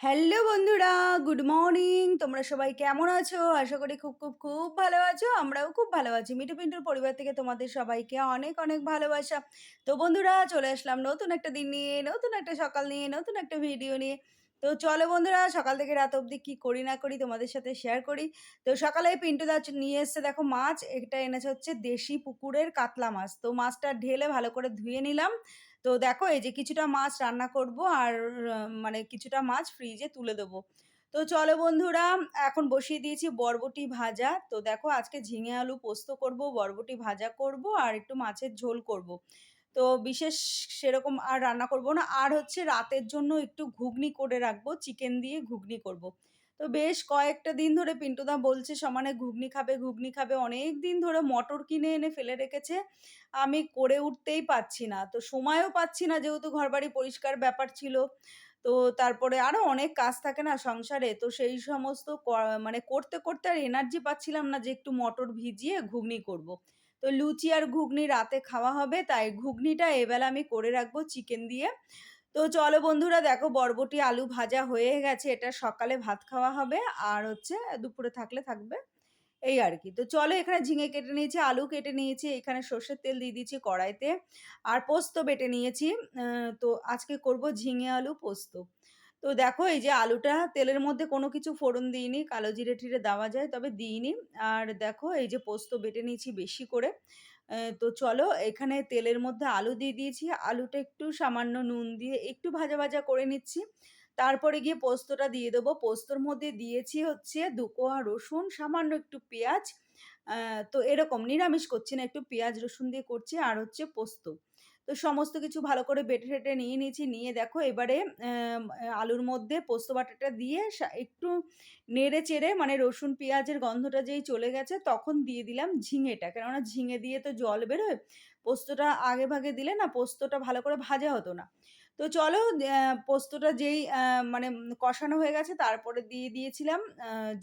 Hello বন্ধুরা, good morning. তোমরা সবাই কেমন আছো? আশা করি খুব খুব খুব ভালো আছো। আমরাও খুব ভালো আছি। মিঠু পিন্টুর পরিবার থেকে তোমাদের সবাইকে অনেক অনেক ভালোবাসা। তো বন্ধুরা, চলে আসলাম নতুন একটা দিন নিয়ে, নতুন একটা সকাল নিয়ে, নতুন একটা ভিডিও নিয়ে। তো চলো বন্ধুরা, সকাল থেকে রাত অবধি কী করি না করি তোমাদের সাথে শেয়ার করি। তো সকালে পিন্টু দা নিয়ে এসছে দেখো মাছ। এটা এনেছে হচ্ছে দেশি পুকুরের কাতলা মাছ। তো মাছটা ঢেলে ভালো করে ধুয়ে নিলাম। তো দেখো এই যে কিছুটা মাছ রান্না করব আর মানে কিছুটা মাছ ফ্রিজে তুলে দেবো। তো চলো বন্ধুরা, এখন বসিয়ে দিয়েছি বরবটি ভাজা। তো দেখো আজকে ঝিঙে আলু পোস্ত করব, বরবটি ভাজা করব আর একটু মাছের ঝোল করব। তো বিশেষ সেরকম আর রান্না করব না, আর হচ্ছে রাতের জন্য একটু ঘুগনি করে রাখব, চিকেন দিয়ে ঘুগনি করব। তো বেশ কয়েকটা দিন ধরে পিন্টুদা বলছে, সমানে ঘুগনি খাবে ঘুগনি খাবে। অনেক দিন ধরে মটর কিনে এনে ফেলে রেখেছে। আমি করে উঠতেই পারছি না। তো সময়ও পাচ্ছি না, যেহেতু ঘরবাড়ি পরিষ্কার ব্যাপার ছিল। তো তারপরে আরও অনেক কাজ থাকে না সংসারে। তো সেই সমস্ত মানে করতে করতে আর এনার্জি পাচ্ছিলাম না যে একটু মটর ভিজিয়ে ঘুগনি করব। তো লুচি আর ঘুগনি রাতে খাওয়া হবে। তাই ঘুগনিটা এবেলা আমি করে রাখব চিকেন দিয়ে। তো চলো বন্ধুরা, দেখো বরবটি আলু ভাজা হয়ে গেছে। এটা সকালে ভাত খাওয়া হবে আর হচ্ছে দুপুরে থাকলে থাকবে এই আর কি। তো চলো এখানে ঝিঙে কেটে নিয়েছি, আলু কেটে নিয়েছি, এখানে সর্ষের তেল দিয়ে দিয়েছি কড়াইতে আর পোস্ত বেটে নিয়েছি। তো আজকে করব ঝিঙে আলু পোস্ত। তো দেখো এই যে আলুটা, তেলের মধ্যে কোনো কিছু ফোড়ন দিইনি, কালো জিরে টিরে দেওয়া যায়, তবে দিইনি। আর দেখো এই যে পোস্ত বেটে নিয়েছি বেশি করে। তো চলো এখানে তেলের মধ্যে আলু দিয়ে দিয়েছি। আলুটা একটু সামান্য নুন দিয়ে একটু ভাজা ভাজা করে নিচ্ছি। তারপরে গিয়ে পোস্তটা দিয়ে দেবো। পোস্তর মধ্যে দিয়েছি হচ্ছে দু কোয়া রসুন, সামান্য একটু পেঁয়াজ। তো এরকম নিরামিষ করছি না, একটু পেঁয়াজ রসুন দিয়ে করছি আর হচ্ছে পোস্ত। তো সমস্ত কিছু ভালো করে বেটে টেটে নিয়ে নিয়েছি। নিয়ে দেখো এবারে আলুর মধ্যে পোস্ত বাটাটা দিয়ে একটু নেড়ে চেড়ে মানে রসুন, পেঁয়াজের গন্ধটা যেই চলে গেছে তখন দিয়ে দিলাম ঝিঙেটা। কেননা ঝিঙে দিয়ে তো জল বেরোয়, পোস্তটা আগে ভাগে দিলে না পোস্তটা ভালো করে ভাজা হতো না। তো চলো পোস্তটা যেই মানে কষানো হয়ে গেছে তারপরে দিয়ে দিয়েছিলাম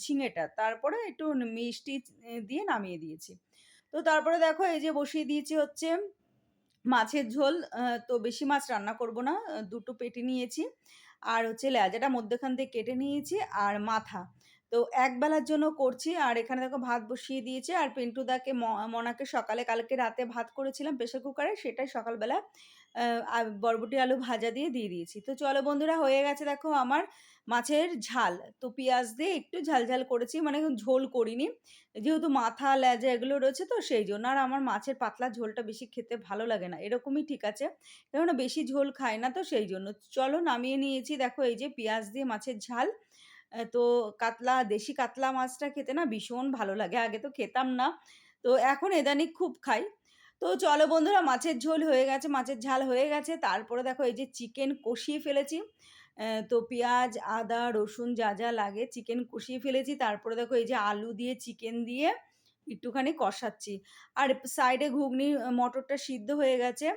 ঝিঙেটা। তারপরে একটু মিষ্টি দিয়ে নামিয়ে দিয়েছি। তো তারপরে দেখো এই যে বসিয়ে দিয়েছি হচ্ছে মাছের ঝোল তো বেশি মাছ রান্না করব না দুটো পেটে নিয়েছি। আর হচ্ছে লেজাটা মধ্যেখান থেকে কেটে নিয়েছি আর মাথা। তো একবেলার জন্য করছি, আর এখানে দেখো ভাত বসিয়ে দিয়েছি। আর পিন্টুদাকে মনাকে সকালে, কালকে রাতে ভাত করেছিলাম প্রেশার কুকারে, সেটাই সকালবেলা বরবটি আলু ভাজা দিয়ে দিয়ে দিয়েছি। তো চলো বন্ধুরা হয়ে গেছে দেখো আমার মাছের ঝাল। তো পেঁয়াজ দিয়ে একটু ঝাল ঝাল করেছি মানে ঝোল করিনি। যেহেতু মাথা, লেজা এগুলো রয়েছে তো সেই জন্য আর আমার মাছের পাতলা ঝোলটা বেশি খেতে ভালো লাগে না। এরকমই ঠিক আছে, কেননা বেশি ঝোল খায় না তো সেই জন্য। চলো নামিয়ে নিয়েছি দেখো এই যে পেঁয়াজ দিয়ে মাছের ঝাল। তো কাতলা, দেশি কাতলা মাছটা খেতে না ভীষণ ভালো লাগে। আগে তো খেতাম না। তো এখন এদানিক খুব খাই। তো চলো বন্ধুরা, মাছের ঝোল হয়ে গেছে, মাছের ঝাল হয়ে গেছে। তারপরে দেখো এই যে চিকেন কষিয়ে ফেলেছি। তো পেঁয়াজ, আদা, রসুন যা যা লাগে চিকেন কষিয়ে ফেলেছি। তারপরে দেখো এই যে আলু দিয়ে চিকেন দিয়ে একটুখানি কষাচ্ছি। আর সাইডে ঘুগনি মটরটা সিদ্ধ হয়ে গেছে।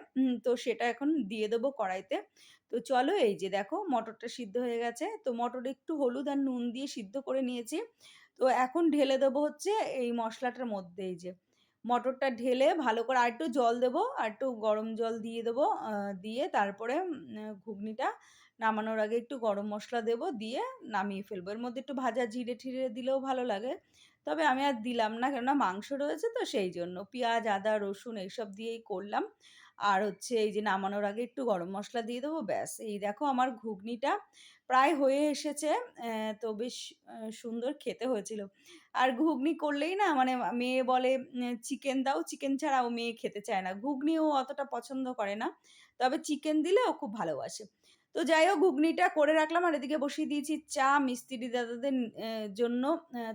তো সেটা এখন দিয়ে দেবো কড়াইতে। তো চলো এই যে দেখো মটরটা সিদ্ধ হয়ে গেছে। তো মটর একটু হলুদ আর নুন দিয়ে সিদ্ধ করে নিয়েছি। তো এখন ঢেলে দেবো হচ্ছে এই মশলাটার মধ্যে এই যে মটরটা ঢেলে ভালো করে আর একটু জল দেবো, আর একটু গরম জল দিয়ে দেবো দিয়ে তারপরে ঘুগনিটা নামানোর আগে একটু গরম মশলা দেবো, দিয়ে নামিয়ে ফেলব। এর মধ্যে একটু ভাজা জিরে ঠিরে দিলেও ভালো লাগে। তবে আমি আর দিলাম না। কেননা মাংস রয়েছে তো সেই জন্য পেঁয়াজ, আদা, রসুন এইসব দিয়েই করলাম। আর হচ্ছে এই যে নামানোর আগে একটু গরম মশলা দিয়ে দেবো, ব্যাস। এই দেখো আমার ঘুগনিটা প্রায় হয়ে এসেছে। তো বেশ সুন্দর খেতে হয়েছিল। আর ঘুগনি করলেই না মানে মেয়ে বলে চিকেন দাও, চিকেন ছাড়া ও মেয়ে খেতে চায় না। ঘুগনি ও অতটা পছন্দ করে না। তবে চিকেন দিলে ও খুব ভালোবাসে। তো যাই হোক ঘুগনিটা করে রাখলাম আর এদিকে বসিয়ে দিয়েছি চা মিস্ত্রি দাদাদের জন্য।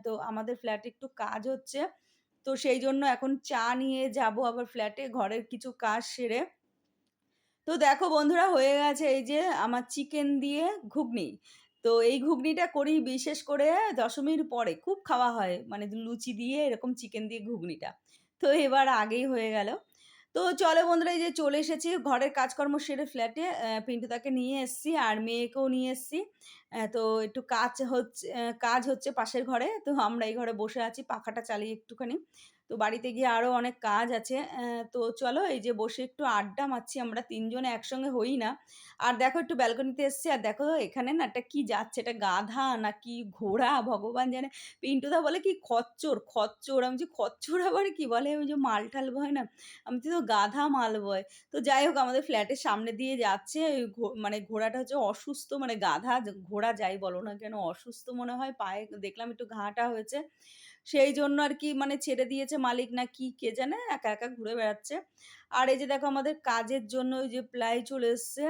তো আমাদের ফ্ল্যাটে একটু কাজ হচ্ছে। তো সেই জন্য এখন চা নিয়ে যাব আবার ফ্ল্যাটে, ঘরের কিছু কাজ সেরে। তো দেখো বন্ধুরা, হয়ে গেছে এই যে আমার চিকেন দিয়ে ঘুগনি। তো এই ঘুগনিটা করি বিশেষ করে দশমীর পরে, খুব খাওয়া হয়। মানে লুচি দিয়ে এরকম চিকেন দিয়ে ঘুগনিটা। তো এবার আগেই হয়ে গেল। তো চলে বন্ধুরা, এই যে চলে এসেছি, ঘরের কাজকর্ম সেরে ফ্ল্যাটে পিন্টুদাকে নিয়ে এসেছি আর মেয়েকেও নিয়ে এসেছি। তো একটু কাজ হচ্ছে কাজ হচ্ছে পাশের ঘরে। তো আমরা এই ঘরে বসে আছি, পাখাটা চালিয়ে একটুখানি। তো বাড়িতে গিয়ে আরও অনেক কাজ আছে। তো চলো এই যে বসে একটু আড্ডা মারছি, আমরা তিনজনে একসঙ্গে হই না। আর দেখো একটু ব্যালকনিতে এসছি, আর দেখো এখানে না একটা কী যাচ্ছে এটা গাধা না কি ঘোড়া, ভগবান জানে। পিন্টুদা বলে কি খচ্চর খচ্চর। আমি যে খচ্চর আবার কি বলে? ওই যে মাল টাল বয় না? আমি তো গাধা মাল বয় তো যাই হোক, আমাদের ফ্ল্যাটের সামনে দিয়ে যাচ্ছে। মানে ঘোড়াটা হচ্ছে অসুস্থ মানে গাধা যে- ঘোড়া যাই বলো না কেন, অসুস্থ মনে হয়, পায়ে দেখলাম একটু ঘাটা হয়েছে। সেই জন্য আর কি মানে ছেড়ে দিয়েছে মালিক না কি কে জানে, একা একা ঘুরে বেড়াচ্ছে। আর এই যে দেখো আমাদের কাজের জন্য ওই যে প্লাই চলে এসছে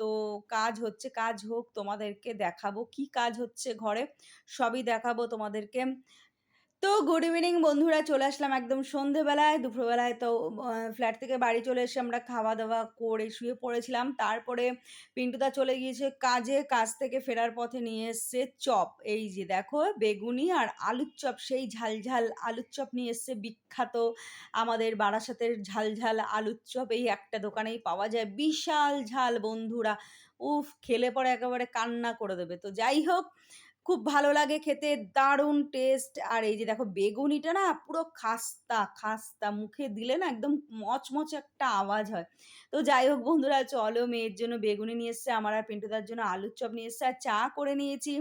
তো কাজ হচ্ছে, কাজ হোক তোমাদেরকে দেখাবো। কি কাজ হচ্ছে ঘরে? সবই দেখাবো তোমাদেরকে। তো গুড ইভিনিং বন্ধুরা, চলে আসলাম একদম সন্ধেবেলায়। দুপুরবেলায় তো ফ্ল্যাট থেকে বাড়ি চলে এসে আমরা খাওয়া দাওয়া করে শুয়ে পড়েছিলাম। তারপরে পিন্টুদা চলে গিয়েছে কাজে, কাজ থেকে ফেরার পথে নিয়ে এসছে চপ। এই যে দেখো, বেগুনি আর আলুর চপ, সেই ঝাল ঝাল আলুর চপ নিয়ে এসছে বিখ্যাত আমাদের বারাসাতের ঝাল ঝাল আলুর চপ। এই একটা দোকানেই পাওয়া যায়। বিশাল ঝাল বন্ধুরা। উফ, খেলে পরে একেবারে কান্না করে দেবে। তো যাই হোক খুব ভালো লাগে খেতে, দারুণ টেস্ট আর এই যে দেখো বেগুনিটা না পুরো খাস্তা খাস্তা, মুখে দিলে না একদম মচমচ একটা আওয়াজ হয়। তো যাই হোক বন্ধুরা, চলো মেয়ের জন্য বেগুনি নিয়ে এসছে, আমার আর পিন্টুদার জন্য আলুর চপ নিয়ে এসছে, আর চা করে নিয়েছি।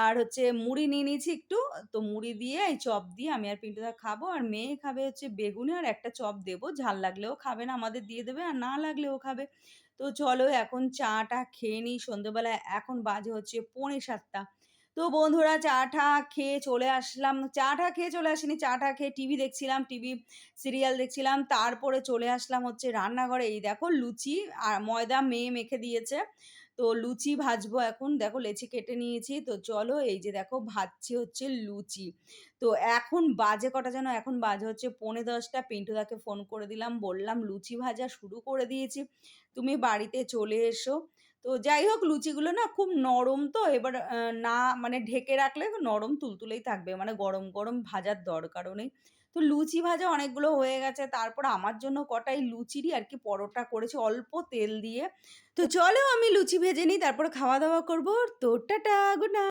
আর হচ্ছে মুড়ি নিয়ে নিয়েছি একটু, তো মুড়ি দিয়ে এই চপ দিয়ে আমি আর পিন্টুদা খাব, আর মেয়ে খাবে হচ্ছে বেগুনি, আর একটা চপ দেবো। ঝাল লাগলেও খাবে না, আমাদের দিয়ে দেবে, আর না লাগলেও খাবে। তো চলো এখন চাটা খেয়ে নিই সন্ধ্যেবেলায় এখন বাজে হচ্ছে পৌনে সাতটা। তো বন্ধুরা চা টা খেয়ে চলে আসলাম। চা টা খেয়ে চলে আসিনি, চা টা খেয়ে টিভি দেখছিলাম, টিভি সিরিয়াল দেখছিলাম, তারপরে চলে আসলাম হচ্ছে রান্নাঘরে। এই দেখো লুচি আর ময়দা মেয়ে মেখে দিয়েছে। তো লুচি ভাজবো এখন। দেখো লেচি কেটে নিয়েছি। তো চলো এই যে দেখো ভাজছি হচ্ছে লুচি। তো এখন বাজে কটা যেন? এখন বাজে হচ্ছে পৌনে দশটা। পিন্টুদাকে ফোন করে দিলাম, বললাম লুচি ভাজা শুরু করে দিয়েছি। তুমি বাড়িতে চলে এসো। তো যাই হোক, লুচিগুলো না খুব নরম তো, এবার না মানে ঢেকে রাখলে নরম তুলতুলেই থাকবে মানে গরম গরম ভাজার দরকারও নেই। তো লুচি ভাজা অনেকগুলো হয়ে গেছে, তারপর আমার জন্য কটাই লুচিরই আর কি পরোটা করেছি অল্প তেল দিয়ে। তো চলো আমি লুচি ভেজে নিই, তারপর খাওয়া দাওয়া করব। তো টাটা, গুড নাইট।